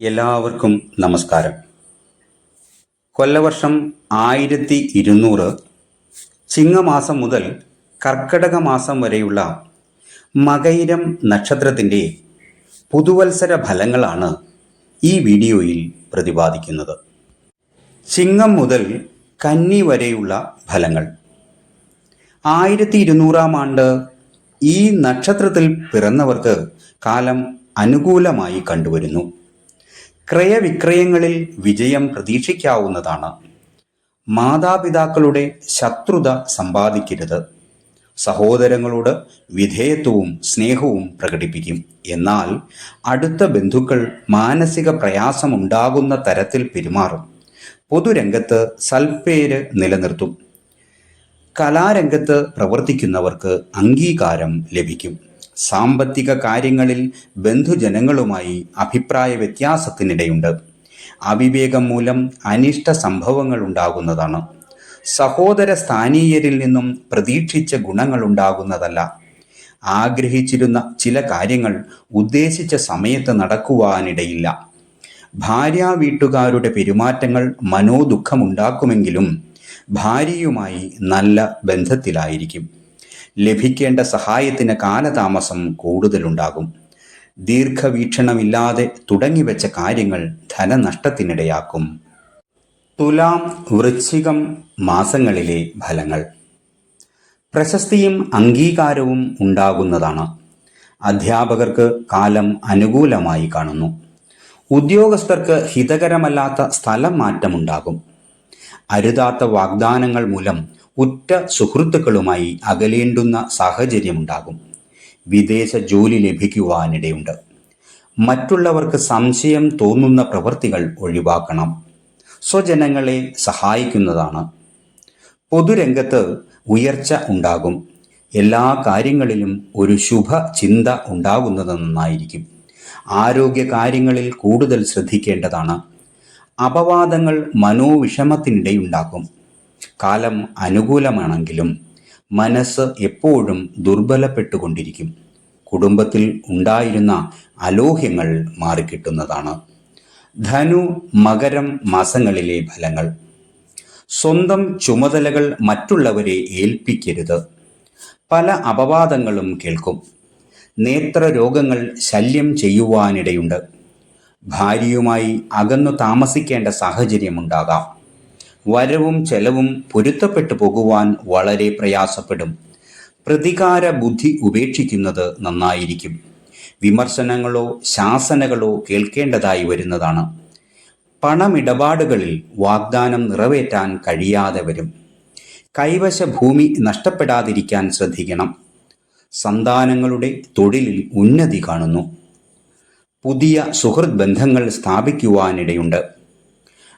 എല്ലാവർക്കും നമസ്കാരം. കൊല്ലവർഷം ആയിരത്തി ഇരുന്നൂറ് ചിങ്ങമാസം മുതൽ കർക്കടക മാസം വരെയുള്ള മകയിരം നക്ഷത്രത്തിന്റെ പുതുവത്സര ഫലങ്ങളാണ് ഈ വീഡിയോയിൽ പ്രതിപാദിക്കുന്നത്. ചിങ്ങം മുതൽ കന്നി വരെയുള്ള ഫലങ്ങൾ. ആയിരത്തി ഇരുന്നൂറാം ആണ്ട് ഈ നക്ഷത്രത്തിൽ പിറന്നവർക്ക് കാലം അനുകൂലമായി കണ്ടുവരുന്നു. ക്രയവിക്രയങ്ങളിൽ വിജയം പ്രതീക്ഷിക്കാവുന്നതാണ്. മാതാപിതാക്കളുടെ ശത്രുത സമ്പാദിക്കരുത്. സഹോദരങ്ങളോട് വിധേയത്വവും സ്നേഹവും പ്രകടിപ്പിക്കും. എന്നാൽ അടുത്ത ബന്ധുക്കൾ മാനസിക പ്രയാസമുണ്ടാകുന്ന തരത്തിൽ പെരുമാറും. പൊതുരംഗത്ത് സൽപ്പേര് നിലനിർത്തും. കലാരംഗത്ത് പ്രവർത്തിക്കുന്നവർക്ക് അംഗീകാരം ലഭിക്കും. സാമ്പത്തിക കാര്യങ്ങളിൽ ബന്ധുജനങ്ങളുമായി അഭിപ്രായ വ്യത്യാസത്തിനിടയുണ്ട്. അവിവേകം മൂലം അനിഷ്ട സംഭവങ്ങൾ ഉണ്ടാകുന്നതാണ്. സഹോദര സ്ഥാനീയരിൽ നിന്നും പ്രതീക്ഷിച്ച ഗുണങ്ങൾ ഉണ്ടാകുന്നതല്ല. ആഗ്രഹിച്ചിരുന്ന ചില കാര്യങ്ങൾ ഉദ്ദേശിച്ച സമയത്ത് നടക്കുവാനിടയില്ല. ഭാര്യ വീട്ടുകാരുടെ പെരുമാറ്റങ്ങൾ മനോദുഃഖമുണ്ടാക്കുമെങ്കിലും ഭാര്യയുമായി നല്ല ബന്ധത്തിലായിരിക്കും. ലഭിക്കേണ്ട സഹായത്തിന് കാലതാമസം കൂടുതലുണ്ടാകും. ദീർഘവീക്ഷണമില്ലാതെ തുടങ്ങിവെച്ച കാര്യങ്ങൾ ധനനഷ്ടത്തിനിടയാക്കും. തുലാം വൃശ്ചികം മാസങ്ങളിലെ ഫലങ്ങൾ. പ്രശസ്തിയും അംഗീകാരവും ഉണ്ടാകുന്നതാണ്. അധ്യാപകർക്ക് കാലം അനുകൂലമായി കാണുന്നു. ഉദ്യോഗസ്ഥർക്ക് ഹിതകരമല്ലാത്ത സ്ഥലം മാറ്റമുണ്ടാകും. അരുതാത്ത വാഗ്ദാനങ്ങൾ മൂലം ഉറ്റ സുഹൃത്തുക്കളുമായി അകലേണ്ടുന്ന സാഹചര്യമുണ്ടാകും. വിദേശ ജോലി ലഭിക്കുവാനിടയുണ്ട്. മറ്റുള്ളവർക്ക് സംശയം തോന്നുന്ന പ്രവൃത്തികൾ ഒഴിവാക്കണം. സ്വജനങ്ങളെ സഹായിക്കുന്നതാണ്. പൊതുരംഗത്ത് ഉയർച്ച ഉണ്ടാകും. എല്ലാ കാര്യങ്ങളിലും ഒരു ശുഭ ചിന്ത ഉണ്ടാകുന്നത് നന്നായിരിക്കും. ആരോഗ്യ കാര്യങ്ങളിൽ കൂടുതൽ ശ്രദ്ധിക്കേണ്ടതാണ്. അപവാദങ്ങൾ മനോവിഷമത്തിനിടയുണ്ടാക്കും. കാലം അനുകൂലമാണെങ്കിലും മനസ്സ് എപ്പോഴും ദുർബലപ്പെട്ടുകൊണ്ടിരിക്കും. കുടുംബത്തിൽ ഉണ്ടായിരുന്ന അലോഹ്യങ്ങൾ മാറിക്കിട്ടുന്നതാണ്. ധനു മകരം മാസങ്ങളിലെ ഫലങ്ങൾ. സ്വന്തം ചുമതലകൾ മറ്റുള്ളവരെ ഏൽപ്പിക്കരുത്. പല അപവാദങ്ങളും കേൾക്കും. നേത്രരോഗങ്ങൾ ശല്യം ചെയ്യുവാനിടയുണ്ട്. ഭാര്യയുമായി അകന്നു താമസിക്കേണ്ട സാഹചര്യമുണ്ടാകാം. വരവും ചെലവും പൊരുത്തപ്പെട്ടു പോകുവാൻ വളരെ പ്രയാസപ്പെടും. പ്രതികാര ബുദ്ധി ഉപേക്ഷിക്കുന്നത് നന്നായിരിക്കും. വിമർശനങ്ങളോ ശാസനകളോ കേൾക്കേണ്ടതായി വരുന്നതാണ്. പണമിടപാടുകളിൽ വാഗ്ദാനം നിറവേറ്റാൻ കഴിയാതെ വരും. കൈവശ ഭൂമി നഷ്ടപ്പെടാതിരിക്കാൻ ശ്രദ്ധിക്കണം. സന്താനങ്ങളുടെ തൊഴിലിൽ ഉന്നതി കാണുന്നു. പുതിയ സുഹൃത് ബന്ധങ്ങൾ സ്ഥാപിക്കുവാനിടയുണ്ട്.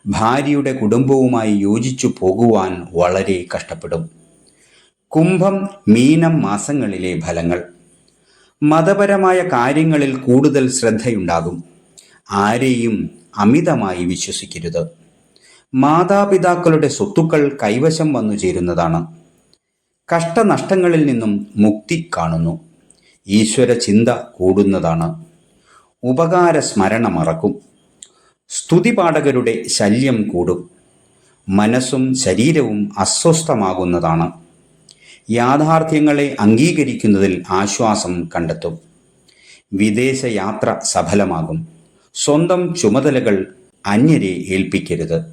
ഭാര്യയുടെ കുടുംബവുമായി യോജിച്ചു പോകുവാൻ വളരെ കഷ്ടപ്പെടും. കുംഭം മീനം മാസങ്ങളിലെ ഫലങ്ങൾ. മതപരമായ കാര്യങ്ങളിൽ കൂടുതൽ ശ്രദ്ധയുണ്ടാകും. ആരെയും അമിതമായി വിശ്വസിക്കരുത്. മാതാപിതാക്കളുടെ സ്വത്തുക്കൾ കൈവശം വന്നു ചേരുന്നതാണ്. കഷ്ടനഷ്ടങ്ങളിൽ നിന്നും മുക്തി കാണുന്നു. ഈശ്വര ചിന്ത കൂടുന്നതാണ്. ഉപകാര സ്മരണ മറക്കും സ്തുതിപാഠകരുടെ ശല്യം കൂടും. മനസ്സും ശരീരവും അസ്വസ്ഥമാകുന്നതാണ്. യാഥാർത്ഥ്യങ്ങളെ അംഗീകരിക്കുന്നതിൽ ആശ്വാസം കണ്ടെത്തും. വിദേശയാത്ര സഫലമാകും. സ്വന്തം ചുമതലകൾ അന്യരെ ഏൽപ്പിക്കരുത്.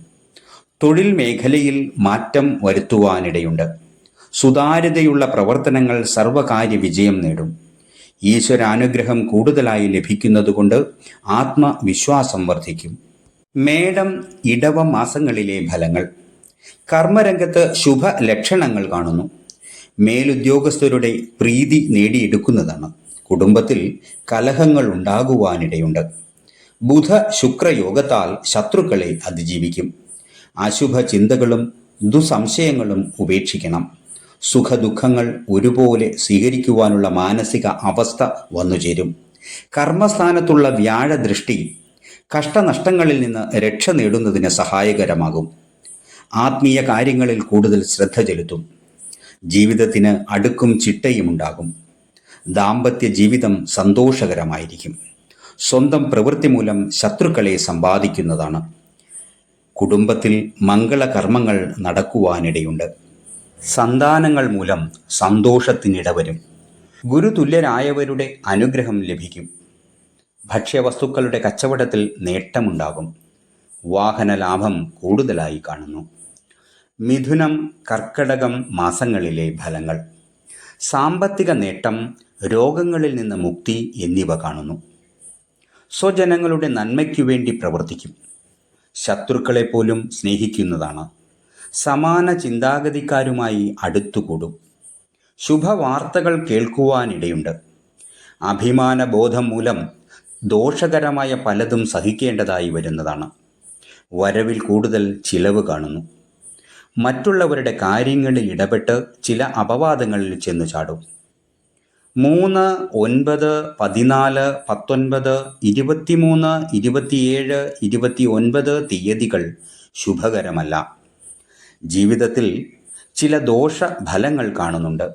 തൊഴിൽ മേഖലയിൽ മാറ്റം വരുത്തുവാനിടയുണ്ട്. സുതാര്യതയുള്ള പ്രവർത്തനങ്ങൾ സർവകാര്യ വിജയം നേടും. ഈശ്വരാനുഗ്രഹം കൂടുതലായി ലഭിക്കുന്നതുകൊണ്ട് ആത്മവിശ്വാസം വർദ്ധിക്കും. മേടം ഇടവ മാസങ്ങളിലെ ഫലങ്ങൾ. കർമ്മരംഗത്ത് ശുഭ ലക്ഷണങ്ങൾ കാണുന്നു. മേലുദ്യോഗസ്ഥരുടെ പ്രീതി നേടിയെടുക്കുന്നതാണ്. കുടുംബത്തിൽ കലഹങ്ങൾ ഉണ്ടാകുവാനിടയുണ്ട്. ബുധ ശുക്രയോഗത്താൽ ശത്രുക്കളെ അതിജീവിക്കും. അശുഭ ചിന്തകളും ദുസംശയങ്ങളും ഉപേക്ഷിക്കണം. സുഖദുഃഖങ്ങൾ ഒരുപോലെ സ്വീകരിക്കുവാനുള്ള മാനസിക അവസ്ഥ വന്നുചേരും കർമ്മസ്ഥാനത്തുള്ള വ്യാഴദൃഷ്ടി കഷ്ടനഷ്ടങ്ങളിൽ നിന്ന് രക്ഷ നേടുന്നതിന് സഹായകരമാകും. ആത്മീയ കാര്യങ്ങളിൽ കൂടുതൽ ശ്രദ്ധ ചെലുത്തും. ജീവിതത്തിന് അടുക്കും ചിട്ടയും ഉണ്ടാകും. ദാമ്പത്യ ജീവിതം സന്തോഷകരമായിരിക്കും. സ്വന്തം പ്രവൃത്തി മൂലം ശത്രുക്കളെ സമ്പാദിക്കുന്നതാണ്. കുടുംബത്തിൽ മംഗളകർമ്മങ്ങൾ നടക്കുവാനിടയുണ്ട്. സന്താനങ്ങൾ മൂലം സന്തോഷത്തിനിടവരും. ഗുരുതുല്യരായവരുടെ അനുഗ്രഹം ലഭിക്കും. ഭക്ഷ്യവസ്തുക്കളുടെ കച്ചവടത്തിൽ നേട്ടമുണ്ടാകും. വാഹന ലാഭം കൂടുതലായി കാണുന്നു. മിഥുനം കർക്കടകം മാസങ്ങളിലെ ഫലങ്ങൾ. സാമ്പത്തിക നേട്ടം രോഗങ്ങളിൽ നിന്ന് മുക്തി എന്നിവ കാണുന്നു. സ്വജനങ്ങളുടെ നന്മയ്ക്കു വേണ്ടി പ്രവർത്തിക്കും. ശത്രുക്കളെ പോലും സ്നേഹിക്കുന്നതാണ്. സമാന ചിന്താഗതിക്കാരുമായി അടുത്തുകൂടും. ശുഭവാർത്തകൾ കേൾക്കുവാനിടയുണ്ട്. അഭിമാനബോധം മൂലം ദോഷകരമായ പലതും സഹിക്കേണ്ടതായി വരുന്നതാണ്. വരവിൽ കൂടുതൽ ചിലവ് കാണുന്നു. മറ്റുള്ളവരുടെ കാര്യങ്ങളിൽ ഇടപെട്ട് ചില അപവാദങ്ങളിൽ ചെന്ന് ചാടും. മൂന്ന് ഒൻപത് പതിനാല് പത്തൊൻപത് ഇരുപത്തിമൂന്ന് ഇരുപത്തിയേഴ് ഇരുപത്തി ഒൻപത് തീയതികൾ ശുഭകരമല്ല. ജീവിതത്തിൽ ചില ദോഷ ഫലങ്ങൾ കാണുന്നുണ്ട്.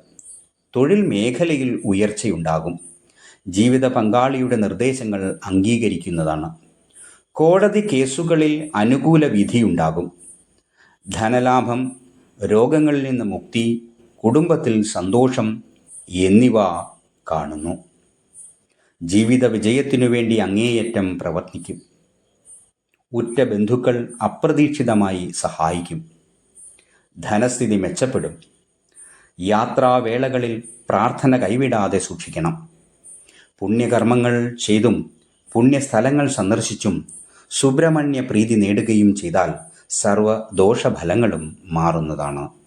തൊഴിൽ മേഖലയിൽ ഉയർച്ചയുണ്ടാകും. ജീവിത പങ്കാളിയുടെ നിർദ്ദേശങ്ങൾ അംഗീകരിക്കുന്നതാണ്. കോടതി കേസുകളിൽ അനുകൂല വിധിയുണ്ടാകും. ധനലാഭം രോഗങ്ങളിൽ നിന്ന് മുക്തി കുടുംബത്തിൽ സന്തോഷം എന്നിവ കാണുന്നു. ജീവിത വിജയത്തിനു വേണ്ടി അങ്ങേയറ്റം പ്രവർത്തിക്കും. ഉറ്റ ബന്ധുക്കൾ അപ്രതീക്ഷിതമായി സഹായിക്കും. ധനസ്ഥിതി മെച്ചപ്പെടും. യാത്രാവേളകളിൽ പ്രാർത്ഥന കൈവിടാതെ സൂക്ഷിക്കണം. പുണ്യകർമ്മങ്ങൾ ചെയ്തും പുണ്യസ്ഥലങ്ങൾ സന്ദർശിച്ചും സുബ്രഹ്മണ്യ പ്രീതി നേടുകയും ചെയ്താൽ സർവ ദോഷഫലങ്ങളും മാറുന്നതാണ്.